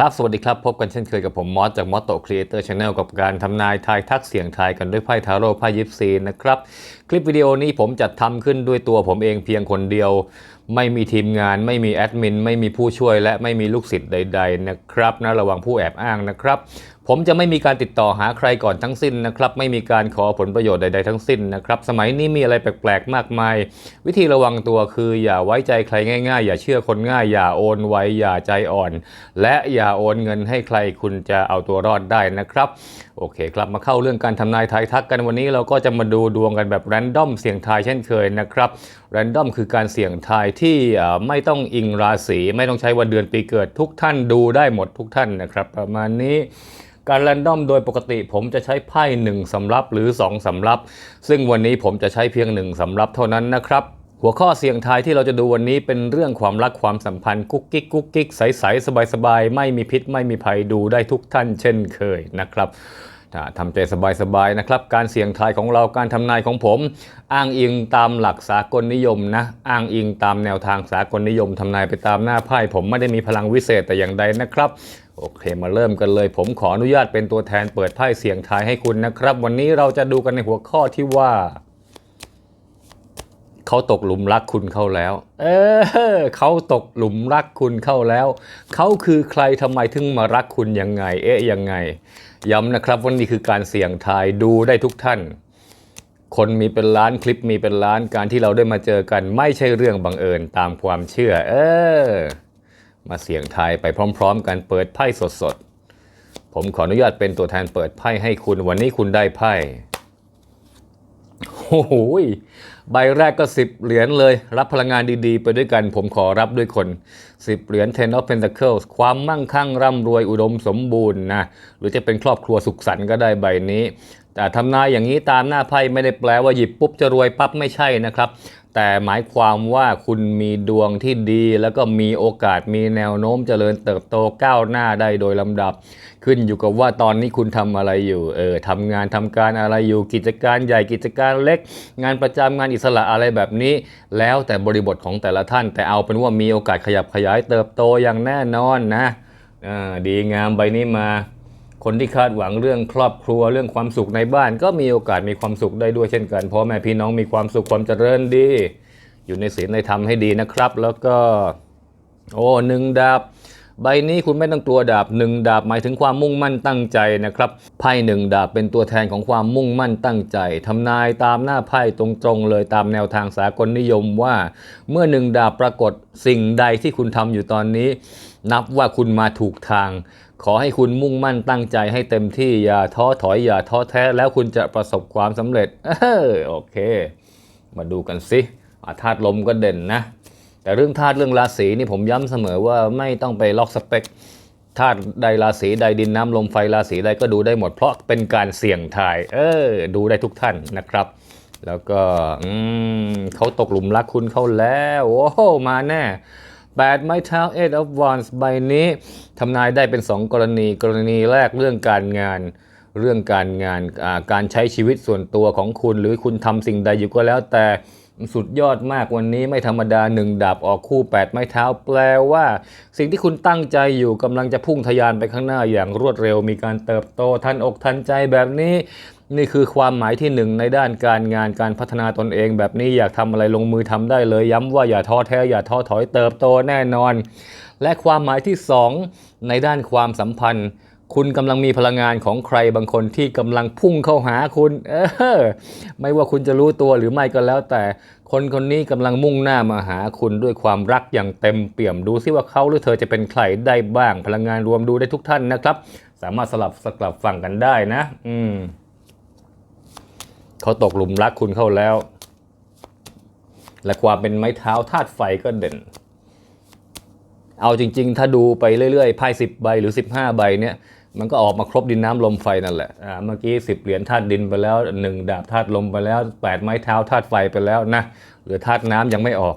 ครับ สวัสดีครับ พบกันเช่นเคยกับผมมอสจากมอสโตครีเอเตอร์ชาแนลกับการทำนายทายทักเสียงทายกันด้วยไพ่ทาโร่ไพ่ยิปซีนะครับ คลิปวิดีโอนี้ผมจัดทำขึ้นด้วยตัวผมเองเพียงคนเดียว ไม่มีทีมงาน ไม่มีแอดมิน ไม่มีผู้ช่วย และไม่มีลูกศิษย์ใด ๆ นะครับนะระวังผู้แอบอ้างนะครับ ผมจะไม่มีการติดต่อหาใครก่อนทั้งสิ้นนะครับ ไม่มีการขอผลประโยชน์ใด ๆ ทั้งสิ้นนะครับ สมัยนี้มีอะไรแปลก ๆ มากมาย วิธีระวังตัวคืออย่าไว้ใจใครง่าย ๆ อย่าเชื่อคนง่าย อย่าโอนไวอย่าใจอ่อน และอย่าโอนเงินให้ใครคุณจะเอาตัวรอดได้นะครับ โอเคครับมาเข้าเรื่องการทำนายทายทักกันวันนี้เราก็จะมาดูดวงกันแบบแรนดอมเสี่ยงทายเช่นเคยนะครับแรนดอมคือการเสี่ยงทายที่ไม่ต้องอิงราศีไม่ต้องใช้วันเดือนปีเกิดทุกท่านดูได้หมดทุกท่านนะครับ ประมาณนี้ การแรนดอมโดยปกติผมจะใช้ไพ่หนึ่งสำรับหรือ 2สำรับ ซึ่งวันนี้ผมจะใช้เพียงหนึ่งสำรับเท่านั้นนะครับ หัวข้อเสี่ยงทายที่เราจะดูวันนี้เป็นเรื่องความรักความสัมพันธ์กุ๊กกิ๊กกุ๊กกิ๊กใสๆสบายๆ ไม่มีพิษไม่มีภัยดูได้ทุกท่านเช่นเคยนะครับทำใจสบายๆนะครับ การเสี่ยงทายของเราการทำนายของผม อ้างอิงตามหลักสากลนิยมนะ อ้างอิงตามแนวทางสากลนิยมทำนายไปตามหน้าไพ่ผมไม่ได้มีพลังวิเศษแต่อย่างใดนะครับ โอเคมาเริ่มกันเลย ผมขออนุญาตเป็นตัวแทนเปิดไพ่เสียงทายให้คุณนะครับ วันนี้เราจะดูกันในหัวข้อที่ว่า เขาตกหลุมรักคุณเข้าแล้ว เออเขาตกหลุมรักคุณเข้าแล้ว เขาคือใครทำไมถึงมารักคุณยังไง เอ๊ะยังไง ย้ำนะครับว่านี่คือการเสี่ยงทายดูได้ทุกท่าน คนมีเป็นล้านคลิปมีเป็นล้านการที่เราได้มาเจอกัน ไม่ใช่เรื่องบังเอิญตามความเชื่อ เออ มาเสี่ยงทายไปพร้อม ๆ กันเปิดไพ่สดๆ ผมขออนุญาตเป็นตัวแทนเปิดไพ่ให้คุณวันนี้คุณได้ไพ่โอ้โหใบแรกก็ 10 เหรียญเลย รับพลังงานดีๆ ไปด้วยกัน ผมขอรับด้วยคน 10 เหรียญ Ten of Pentacles ความมั่งคั่งร่ำรวยอุดมสมบูรณ์นะ หรือจะเป็นครอบครัวสุขสันต์ก็ได้ใบนี้ แต่ทำนายอย่างนี้ตามหน้าไพ่ไม่ได้แปลว่าหยิบปุ๊บจะรวยปั๊บไม่ใช่นะครับ แต่หมายความว่าคุณมีดวงที่ดี แล้วก็มีโอกาสมีแนวโน้มเจริญเติบโตก้าวหน้าได้โดยลำดับ ขึ้นอยู่กับว่าตอนนี้คุณทำอะไรอยู่เออทำงานทำการอะไรอยู่กิจการใหญ่กิจการเล็ก งานประจำงานอิสระอะไรแบบนี้ แล้วแต่บริบทของแต่ละท่าน แต่เอาเป็นว่ามีโอกาสขยับขยายเติบโตอย่างแน่นอนนะอ่ดีงามใบนี้มา คนที่คาดหวังเรื่องครอบครัวเรื่องความสุขในบ้าน ก็มีโอกาสมีความสุขได้ด้วยเช่นกันพ่อแม่พี่น้องมีความสุขความเจริญดี อยู่ในศีลในธรรมให้ดีนะครับ แล้วก็ โอ้หนึ่งดาบ ใบนี้คุณไม่ต้องกลัวดาบหนึ่งดาบหมายถึงความมุ่งมั่นตั้งใจนะครับไพ่หนึ่งดาบเป็นตัวแทนของความมุ่งมั่นตั้งใจทำนายตามหน้าไพ่ตรงๆเลยตามแนวทางสากลนิยมว่า เมื่อหนึ่งดาบปรากฏสิ่งใดที่คุณทำอยู่ตอนนี้ นับว่าคุณมาถูกทาง ขอให้คุณมุ่งมั่นตั้งใจให้เต็มที่อย่าท้อถอยอย่าท้อแท้แล้วคุณจะประสบความสำเร็จเออโอเค มาดูกันสิอะธาตุลมก็เด่นนะ แต่เรื่องธาตุเรื่องราศีนี่ผมย้ำเสมอว่าไม่ต้องไปล็อกสเปคธาตุใดราศีใดดินน้ำลมไฟราศีใดก็ดูได้หมด เพราะเป็นการเสี่ยงทาย เออ ดูได้ทุกท่านนะครับ แล้วก็อืมเขาตกหลุมรักคุณเขาแล้วโอ้โหมาแน่แปดไม้เท้า eight of wands ใบนี้ทำนายได้เป็น 2 กรณี กรณีแรกเรื่องการงาน เรื่องการงานการใช้ชีวิตส่วนตัวของคุณ หรือคุณทำสิ่งใดอยู่ก็แล้วแต่ สุดยอดมากวันนี้ไม่ธรรมดาหนึ่งดาบออกคู่ 8 ไม้เท้าแปลว่า สิ่งที่คุณตั้งใจอยู่กำลังจะพุ่งทะยานไปข้างหน้าอย่างรวดเร็ว มีการเติบโตทันอกทันใจแบบนี้ นี่คือความหมายที่หนึ่งในด้านการงานการพัฒนาตนเองแบบนี้อยากทำอะไรลงมือทำได้เลย ย้ำว่าอย่าท้อแท้อย่าท้อถอยเติบโตแน่นอน และความหมายที่สองในด้านความสัมพันธ์ คุณกำลังมีพลังงานของใครบางคนที่กำลังพุ่งเข้าหาคุณ เออ ไม่ว่าคุณจะรู้ตัวหรือไม่ก็แล้วแต่คนคนนี้กำลังมุ่งหน้ามาหาคุณด้วยความรักอย่างเต็มเปี่ยมดูซิว่าเขาหรือเธอจะเป็นใครได้บ้าง พลังงานรวมดูได้ทุกท่านนะครับ สามารถสลับสลับฟังกันได้นะ อืมเขาตกหลุมรักคุณเข้าแล้ว และความเป็นไม้เท้าธาตุไฟก็เด่น เอาจริง ๆ ถ้าดูไปเรื่อยๆไพ่สิบใบหรือ 15 ใบเนี่ยมันก็ออกมาครบดินน้ำลมไฟนั่นแหละอ่าเมื่อกี้ 10 เหรียญธาตุดินไปแล้ว 1 ดาบธาตุลมไปแล้ว 8 ไม้เท้าธาตุไฟไปแล้วนะเหลือธาตุน้ำยังไม่ออก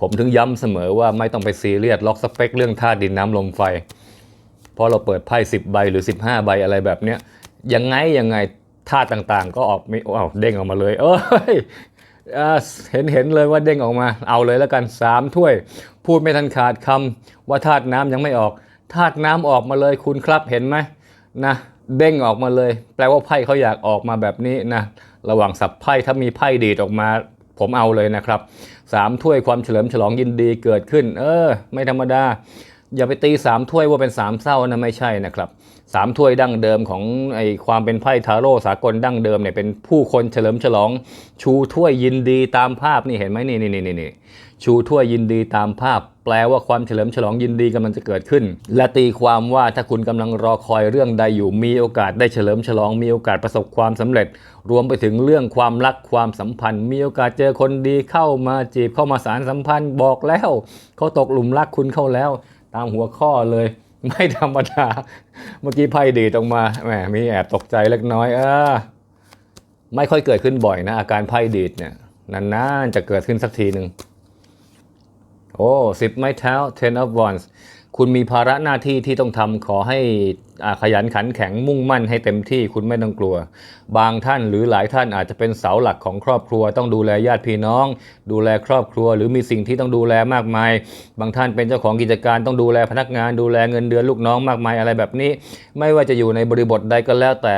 ผมถึงย้ำเสมอว่าไม่ต้องไปซีเรียสล็อกสเปคเรื่องธาตุดินน้ำลมไฟเพราะเราเปิดไพ่10 ใบหรือ 15 ใบอะไรแบบเนี้ยยังไงยังไงธาตุต่างๆ ก็ออกไม่อ้าวเด้งออกมาเลย เอ้ย เห็นเห็นเลยว่าเด้งออกมา เอาเลยแล้วกัน3ถ้วย พูดไม่ทันขาดคำว่าธาตุน้ำยังไม่ออกธาตุน้ำออกมาเลยคุณครับเห็นไหมนะเด้งออกมาเลย แปลว่าไพ่เขาอยากออกมาแบบนี้นะระหว่างสับไพ่ถ้ามีไพ่ดีดออกมา ผมเอาเลยนะครับสามถ้วยความเฉลิมฉลองยินดีเกิดขึ้น เออ ไม่ธรรมดา อย่าไปตีสามถ้วยว่าเป็นสามเศร้านะไม่ใช่นะครับ สามถ้วยดั้งเดิมของไอความเป็นไพ่ทาโร่สากลดั้งเดิมเนี่ยเป็นผู้คนเฉลิมฉลอง ชูถ้วยยินดีตามภาพนี่เห็นไหมนี่นี่นี่นี่ชูถ้วยยินดีตามภาพ แปลว่าความเฉลิมฉลองยินดีกำลังจะเกิดขึ้น และตีความว่าถ้าคุณกำลังรอคอยเรื่องใดอยู่มีโอกาสได้เฉลิมฉลองมีโอกาสประสบความสำเร็จ รวมไปถึงเรื่องความรักความสัมพันธ์ มีโอกาสเจอคนดีเข้ามาจีบเข้ามาสารสัมพันธ์บอกแล้วเขาตกหลุมรักคุณเข้าแล้ว ตามหัวข้อเลย ไม่ธรรมดา เมื่อกี้ไพ่ดีตรงมา แหม มีแอบตกใจเล็กน้อยเออไม่ค่อยเกิดขึ้นบ่อยนะ อาการไพ่ดีดเนี่ย นานๆ จะเกิดขึ้นสักทีหนึ่ง โอ้สิบไม้เท้า ten of wands คุณมีภาระหน้าที่ที่ต้องทำขอให้ขยันขันแข็งมุ่งมั่นให้เต็มที่คุณไม่ต้องกลัว บางท่านหรือหลายท่านอาจจะเป็นเสาหลักของครอบครัว ต้องดูแลญาติพี่น้อง ดูแลครอบครัว หรือมีสิ่งที่ต้องดูแลมากมาย บางท่านเป็นเจ้าของกิจการต้องดูแลพนักงาน ดูแลเงินเดือนลูกน้องมากมายอะไรแบบนี้ ไม่ว่าจะอยู่ในบริบทใดก็แล้วแต่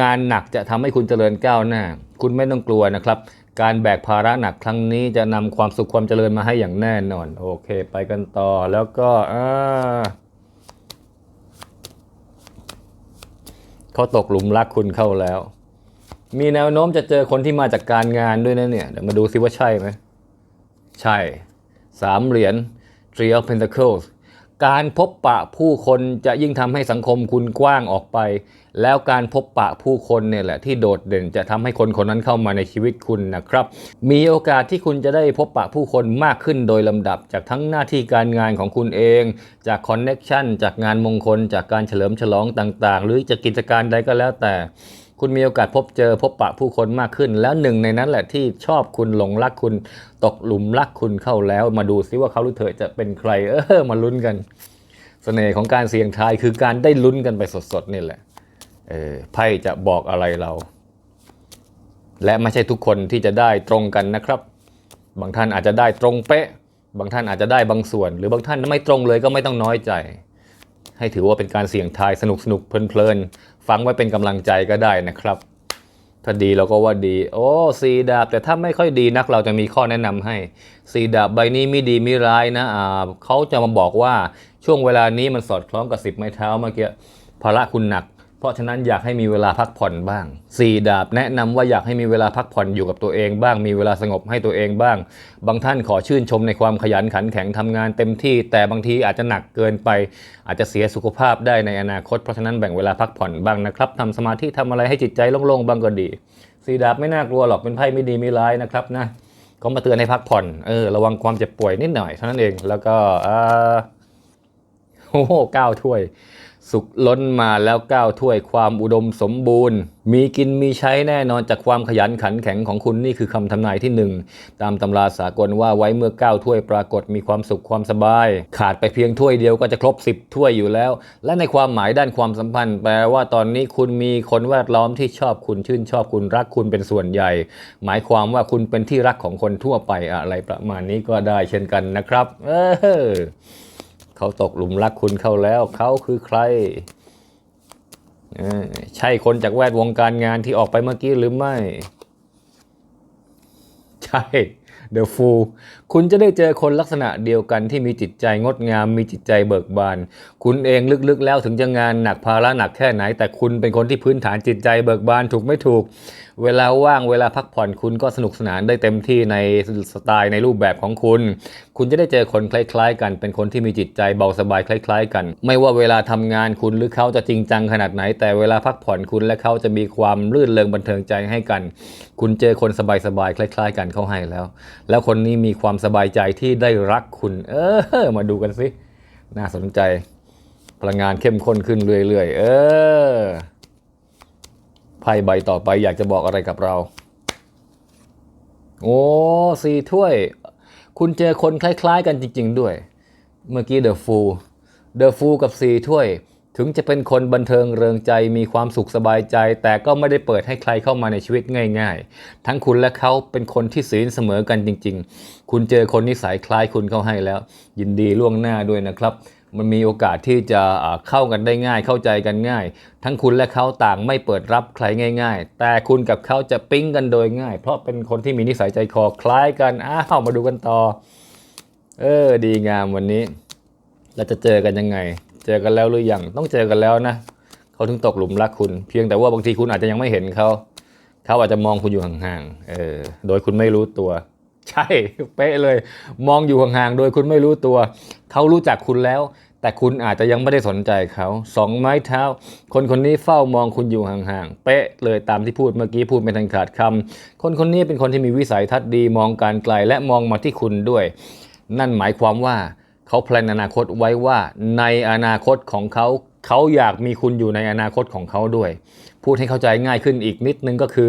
งานหนักจะทำให้คุณเจริญก้าวหน้า คุณไม่ต้องกลัวนะครับ การแบกภาระหนักครั้งนี้จะนำความสุขความเจริญมาให้อย่างแน่นอน โอเค ไปกันต่อแล้วก็อ่าเขาตกหลุมรักคุณเข้าแล้ว มีแนวโน้มจะเจอคนที่มาจากการงานด้วยนะเนี่ย เดี๋ยวมาดูซิว่าใช่ไหม ใช่ สามเหรียญ Three of Pentacles การพบปะผู้คนจะยิ่งทำให้สังคมคุณกว้างออกไป แล้วการพบปะผู้คนเนี่ยแหละที่โดดเด่นจะทำให้คนคนนั้นเข้ามาในชีวิตคุณนะครับ มีโอกาสที่คุณจะได้พบปะผู้คนมากขึ้นโดยลำดับ จากทั้งหน้าที่การงานของคุณเอง จากคอนเน็ชันจากงานมงคล จากการเฉลิมฉลองต่างๆ หรือจากกิจการใดก็แล้วแต่ คุณมีโอกาสพบเจอพบปะผู้คนมากขึ้น แล้วหนึ่งในนั้นแหละที่ชอบคุณหลงรักคุณตกหลุมรักคุณเข้าแล้ว มาดูซิว่าเขาหรือเธอจะเป็นใคร เออมาลุ้นกันเสน่ห์ของการเสี่ยงทายคือการได้ลุ้นกันไปสดๆนี่แหละเออไพ่จะบอกอะไรเรา และไม่ใช่ทุกคนที่จะได้ตรงกันนะครับ บางท่านอาจจะได้ตรงเป๊ะ บางท่านอาจจะได้บางส่วน หรือบางท่านไม่ตรงเลยก็ไม่ต้องน้อยใจ ให้ถือว่าเป็นการเสี่ยงทายสนุกสนุกๆเพลินๆ ฟังไว้เป็นกำลังใจก็ได้นะครับ ถ้าดีเราก็ว่าดี โอ้สีดาบ แต่ถ้าไม่ค่อยดีนักเราจะมีข้อแนะนำให้สีดาบใบนี้ไม่ดีไม่ร้ายนะอ่าเขาจะมาบอกว่าช่วงเวลานี้มันสอดคล้องกับสิบไม้เท้าเมื่อกี้ภาระคุณหนัก ราะฉะนั้นอยากให้มีเวลาพักผ่อนบ้างสีดาบแนะนำว่าอยากให้มีเวลาพักผ่อนอยู่กับตัวเองบ้าง มีเวลาสงบให้ตัวเองบ้าง บางท่านขอชื่นชมในความขยันขันแข็งทำงานเต็มที่ แต่บางทีอาจจะหนักเกินไป อาจจะเสียสุขภาพได้ในอนาคต เพราะฉะนั้นแบ่งเวลาพักผ่อนบ้างนะครับทำสมาธิทำอะไรให้จิตใจโล่งๆบ้างก็ดีสีดาบไม่น่ากลัวหรอกเป็นไพ่ไม่ดีไม่ร้ายนะครับนะเขามาเตือนให้พักผ่อนเออระวังความเจ็บป่วยนิดหน่อยเท่านั้นเองแล้วก็อ่าโอ้โหเก้าถ้วย สุขล้นมาแล้วก้าวถ้วยความอุดมสมบูรณ์ มีกินมีใช้แน่นอนจากความขยันขันแข็งของคุณนี่คือคำทำนายที่หนึ่งตามตำราสากลว่าไว้เมื่อก้าวถ้วยปรากฏมีความสุขความสบาย ขาดไปเพียงถ้วยเดียวก็จะครบ 10 ถ้วยอยู่แล้ว และในความหมายด้านความสัมพันธ์ แปลว่าตอนนี้คุณมีคนแวดล้อมที่ชอบคุณชื่นชอบคุณรักคุณเป็นส่วนใหญ่ หมายความว่าคุณเป็นที่รักของคนทั่วไปอะไรประมาณนี้ก็ได้เช่นกันนะครับ เออ เขาตกหลุมรักคุณเข้าแล้ว เขาคือใคร ใช่คนจากแวดวงการงานที่ออกไปเมื่อกี้หรือไม่ ใช่ เดอะฟูคุณจะได้เจอคนลักษณะเดียวกันที่มีจิตใจงดงาม มีจิตใจเบิกบาน คุณเองลึกๆแล้วถึงจะงานหนักภาระหนักแค่ไหน แต่คุณเป็นคนที่พื้นฐานจิตใจเบิกบานถูกไม่ถูก เวลาว่างเวลาพักผ่อนคุณก็สนุกสนานได้เต็มที่ในสไตล์ในรูปแบบของคุณ คุณจะได้เจอคนคล้าย ๆ กัน เป็นคนที่มีจิตใจเบาสบายคล้าย ๆ กัน ไม่ว่าเวลาทำงานคุณหรือเขาจะจริงจังขนาดไหน แต่เวลาพักผ่อนคุณและเขาจะมีความรื่นเริงบันเทิงใจให้กันคุณเจอคนสบายๆคล้าย ๆ กันเข้าให้แล้ว แล้วคนนี้มีความสบายใจที่ได้รักคุณ เออ มาดูกันสิ น่าสนใจ พลังงานเข้มข้นขึ้นเรื่อยๆ เออ ไพ่ใบต่อไปอยากจะบอกอะไรกับเรา โอ้สี่ถ้วย คุณเจอคนคล้าย ๆ กันจริง ๆ ด้วย เมื่อกี้เดอะฟูเดอะฟูกับสี่ถ้วย ถึงจะเป็นคนบันเทิงเริงใจมีความสุขสบายใจ แต่ก็ไม่ได้เปิดให้ใครเข้ามาในชีวิตง่ายๆ ทั้งคุณและเขาเป็นคนที่ศีลเสมอกันจริง ๆ คุณเจอคนนิสัยคล้ายคุณเข้าให้แล้ว ยินดีล่วงหน้าด้วยนะครับ มันมีโอกาสที่จะเข้ากันได้ง่ายเข้าใจกันง่าย ทั้งคุณและเขาต่างไม่เปิดรับใครง่าย ๆ แต่คุณกับเขาจะปิ๊งกันโดยง่าย เพราะเป็นคนที่มีนิสัยใจคอคล้ายกันอ้าวมาดูกันต่อ เออดีงามวันนี้เราจะเจอกันยังไง เจอกันแล้วหรือยังต้องเจอกันแล้วนะเขาถึงตกหลุมรักคุณ เพียงแต่ว่าบางทีคุณอาจจะยังไม่เห็นเขาเขาอาจจะมองคุณอยู่ห่างๆเออโดยคุณไม่รู้ตัว ใช่เป๊ะเลย มองอยู่ห่างๆโดยคุณไม่รู้ตัวเขารู้จักคุณแล้ว แต่คุณอาจจะยังไม่ได้สนใจเขาสองไม้เท้า คนคนนี้เฝ้ามองคุณอยู่ห่างๆเป๊ะเลยตามที่พูดเมื่อกี้พูดไม่ทันขาดคำคนคนนี้เป็นคนที่มีวิสัยทัศน์ดีมองการไกลและมองมาที่คุณด้วย นั่นหมายความว่า เขาแพลนอนาคตไว้ว่าในอนาคตของเขาเขาอยากมีคุณอยู่ในอนาคตของเขาด้วย พูดให้เข้าใจง่ายขึ้นอีกนิดนึงก็คือ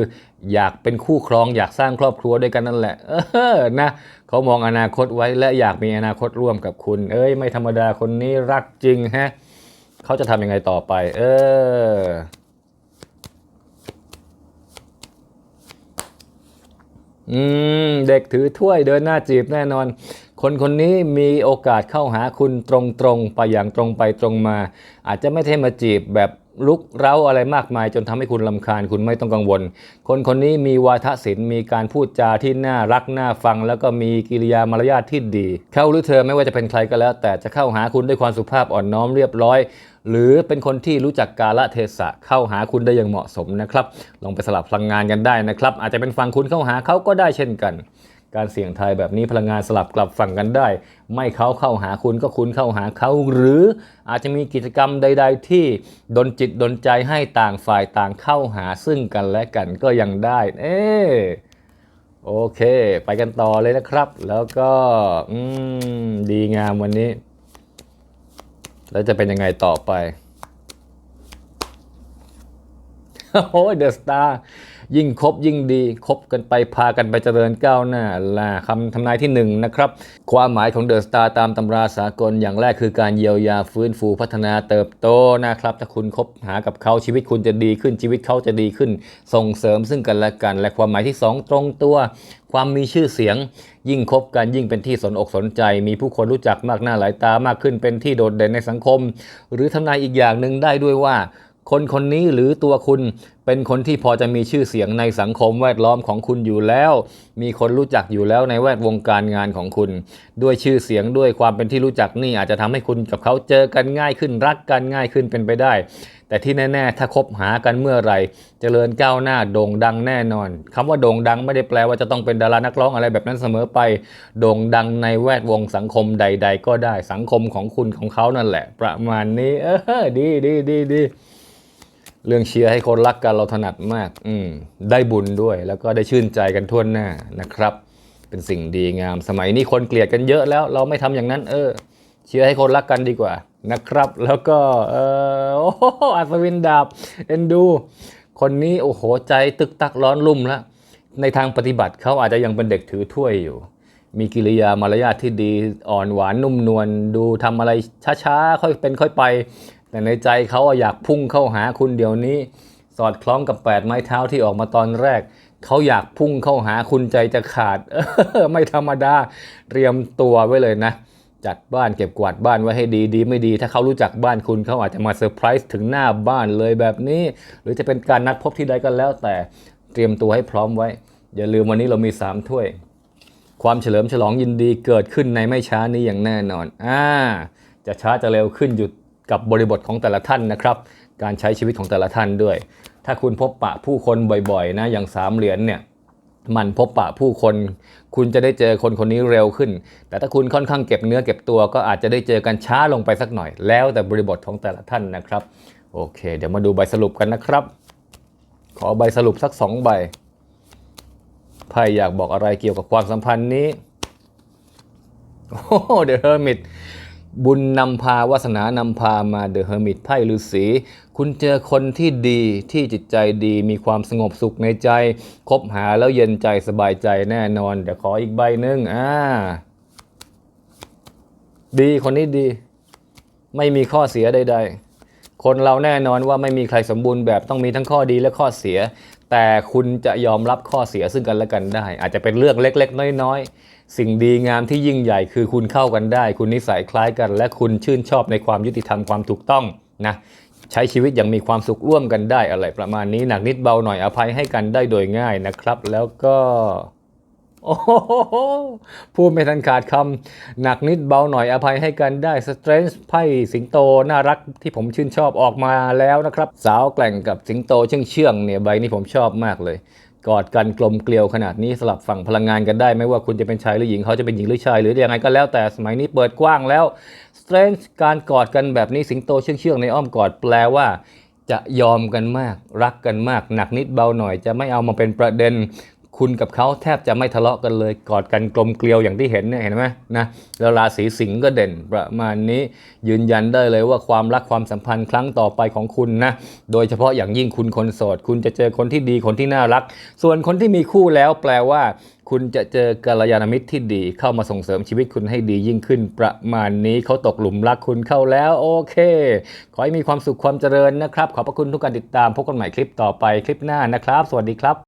อยากเป็นคู่ครองอยากสร้างครอบครัวด้วยกันนั่นแหละ เออนะเขามองอนาคตไว้และอยากมีอนาคตร่วมกับคุณ เอ้ย ไม่ธรรมดาคนนี้รักจริงฮะเขาจะทำยังไงต่อไป เอออืมเด็กถือถ้วยเดินหน้าจีบแน่นอน คนคนนี้มีโอกาสเข้าหาคุณตรงๆ ไปอย่างตรงไปตรงมา อาจจะไม่ใช่มาจีบแบบลุกเร้าอะไรมากมาย จนทำให้คุณลำคาญคุณไม่ต้องกังวล คนคนนี้มีวาทศิลป์มีการพูดจาที่น่ารักน่าฟัง แล้วก็มีกิริยามารยาทที่ดี เขาหรือเธอไม่ว่าจะเป็นใครก็แล้ว แต่จะเข้าหาคุณด้วยความสุภาพอ่อนน้อมเรียบร้อย หรือเป็นคนที่รู้จักกาลเทศะเข้าหาคุณได้อย่างเหมาะสมนะครับลองไปสลับพลังงานกันได้นะครับ อาจจะเป็นฝั่งคุณเข้าหาเขาก็ได้เช่นกัน การเสี่ยงทายแบบนี้พลังงานสลับกลับฝั่งกันได้ ไม่เขาเข้าหาคุณก็คุณเข้าหาเขาหรืออาจจะมีกิจกรรมใด ๆ ที่ดนจิตดนใจให้ต่างฝ่ายต่างเข้าหาซึ่งกันและกันก็ยังได้ เออโอเค ไปกันต่อเลยนะครับ แล้วก็อืมดีงามวันนี้ แล้วจะเป็นยังไงต่อไปโอ้ยเดอะสตาร์ ยิ่งคบยิ่งดีคบกันไปพากันไปเจริญก้าวหน้าล่ะคำทำนายที่หนึ่งนะครับความหมายของเดอะสตาร์ตามตำราสากลอย่างแรกคือการเยียวยาฟื้นฟูพัฒนาเติบโตนะครับ ถ้าคุณคบหากับเขาชีวิตคุณจะดีขึ้นชีวิตเขาจะดีขึ้น ส่งเสริมซึ่งกันและกัน และความหมายที่สองตรงตัวความมีชื่อเสียงยิ่งคบกันยิ่งเป็นที่สนอกสนใจ มีผู้คนรู้จักมากหน้าหลายตามากขึ้นเป็นที่โดดเด่นในสังคม หรือทำนายอีกอย่างหนึ่งได้ด้วยว่า คนคนนี้หรือตัวคุณเป็นคนที่พอจะมีชื่อเสียงในสังคมแวดล้อมของคุณอยู่แล้ว มีคนรู้จักอยู่แล้วในแวดวงการงานของคุณ ด้วยชื่อเสียงด้วยความเป็นที่รู้จักนี่อาจจะทำให้คุณกับเขาเจอกันง่ายขึ้นรักกันง่ายขึ้นเป็นไปได้ แต่ที่แน่ ๆ ถ้าคบหากันเมื่อไหร่เจริญก้าวหน้าโด่งดังแน่นอนคำว่าโด่งดังไม่ได้แปลว่าจะต้องเป็นดารานักร้องอะไรแบบนั้นเสมอไป โด่งดังในแวดวงสังคมใด ๆ ก็ได้สังคมของคุณของเขานั่นแหละ ประมาณนี้ เออดีดีดีดี เรื่องเชียร์ให้คนรักกันเราถนัดมาก อืมได้บุญด้วย แล้วก็ได้ชื่นใจกันทั่วหน้านะครับ เป็นสิ่งดีงาม สมัยนี้คนเกลียดกันเยอะแล้ว เราไม่ทำอย่างนั้น เออ เชียร์ให้คนรักกันดีกว่านะครับ แล้วก็ เออโอ้โหอัศวินดาบเอ็นดู คนนี้โอ้โหใจตึกตักร้อนรุ่มแล้วในทางปฏิบัติเขาอาจจะยังเป็นเด็กถือถ้วยอยู่ มีกิริยามารยาทที่ดีอ่อนหวานนุ่มนวลดูทำอะไรช้าๆค่อยเป็นค่อยไป แต่ในใจเขาอยากพุ่งเข้าหาคุณเดี๋ยวนี้ สอดคล้องกับแปดไม้เท้าที่ออกมาตอนแรก เขาอยากพุ่งเข้าหาคุณใจจะขาดไม่ธรรมดาเตรียมตัวไว้เลยนะ จัดบ้านเก็บกวาดบ้านไว้ให้ดีดีไม่ดี ถ้าเขารู้จักบ้านคุณเขาอาจจะมาเซอร์ไพรส์ถึงหน้าบ้านเลยแบบนี้ หรือจะเป็นการนัดพบที่ใดก็แล้ว แต่เตรียมตัวให้พร้อมไว้ อย่าลืมวันนี้เรามี 3 ถ้วย ความเฉลิมฉลองยินดีเกิดขึ้นในไม่ช้านี้อย่างแน่นอนอ่าจะช้าจะเร็วขึ้นอยู่ กับบริบทของแต่ละท่านนะครับ การใช้ชีวิตของแต่ละท่านด้วย ถ้าคุณพบปะผู้คนบ่อยๆนะอย่างสามเหรียญเนี่ยมันพบปะผู้คน คุณจะได้เจอคนคนนี้เร็วขึ้น แต่ถ้าคุณค่อนข้างเก็บเนื้อเก็บตัว ก็อาจจะได้เจอกันช้าลงไปสักหน่อย แล้วแต่บริบทของแต่ละท่านนะครับ โอเค เดี๋ยวมาดูใบสรุปกันนะครับ ขอใบสรุปสักสองใบไพ่อยากบอกอะไรเกี่ยวกับความสัมพันธ์นี้โอ้เดอะเฮอร์มิต บุญนำพาวาสนานำพามาเดอะเฮอร์มิตไพ่ฤาษีคุณเจอคนที่ดีที่จิตใจดีมีความสงบสุขในใจ คบหาแล้วเย็นใจสบายใจแน่นอน เดี๋ยวขออีกใบหนึ่งอ่า ดีคนนี้ดี ไม่มีข้อเสียใด ๆ คนเราแน่นอนว่าไม่มีใครสมบูรณ์แบบต้องมีทั้งข้อดีและข้อเสีย แต่คุณจะยอมรับข้อเสียซึ่งกันและกันได้ อาจจะเป็นเรื่องเล็ก ๆ น้อยๆ สิ่งดีงามที่ยิ่งใหญ่คือคุณเข้ากันได้ คุณนิสัยคล้ายกัน และคุณชื่นชอบในความยุติธรรมความถูกต้องนะใช้ชีวิตอย่างมีความสุขร่วมกันได้อะไรประมาณนี้หนักนิดเบาหน่อยอภัยให้กันได้โดยง่ายนะครับ แล้วก็โอ้พูดไม่ทันขาดคำหนักนิดเบาหน่อยอภัยให้กันได้สเตรนจ์ไพ่สิงโตน่ารักที่ผมชื่นชอบออกมาแล้วนะครับ สาวแกล่งกับสิงโตเชื่องเชื่องเนี่ยใบนี้ผมชอบมากเลย กอดกันกลมเกลียวขนาดนี้สลับฝั่งพลังงานกันได้ ไม่ว่าคุณจะเป็นชายหรือหญิงเขาจะเป็นหญิงหรือชาย หรือยังไงก็แล้วแต่สมัยนี้เปิดกว้างแล้วสเตรนจ์การกอดกันแบบนี้สิงโตเชื่องเชื่องๆในอ้อมกอดแปลว่าจะยอมกันมาก รักกันมาก หนักนิดเบาหน่อยจะไม่เอามาเป็นประเด็น คุณกับเขาแทบจะไม่ทะเลาะกันเลย กอดกันกลมเกลียวอย่างที่เห็นเนี่ยเห็นไหมนะแล้วราศีสิงห์ก็เด่นประมาณนี้ยืนยันได้เลยว่าความรักความสัมพันธ์ครั้งต่อไปของคุณนะ โดยเฉพาะอย่างยิ่งคุณคนโสด คุณจะเจอคนที่ดีคนที่น่ารัก ส่วนคนที่มีคู่แล้วแปลว่า คุณจะเจอกัลยาณมิตรที่ดี เข้ามาส่งเสริมชีวิตคุณให้ดียิ่งขึ้น ประมาณนี้เขาตกหลุมรักคุณเข้าแล้วโอเค ขอให้มีความสุขความเจริญนะครับ ขอบพระคุณทุกการติดตามพบกันใหม่คลิปต่อไปคลิปหน้านะครับ สวัสดีครับ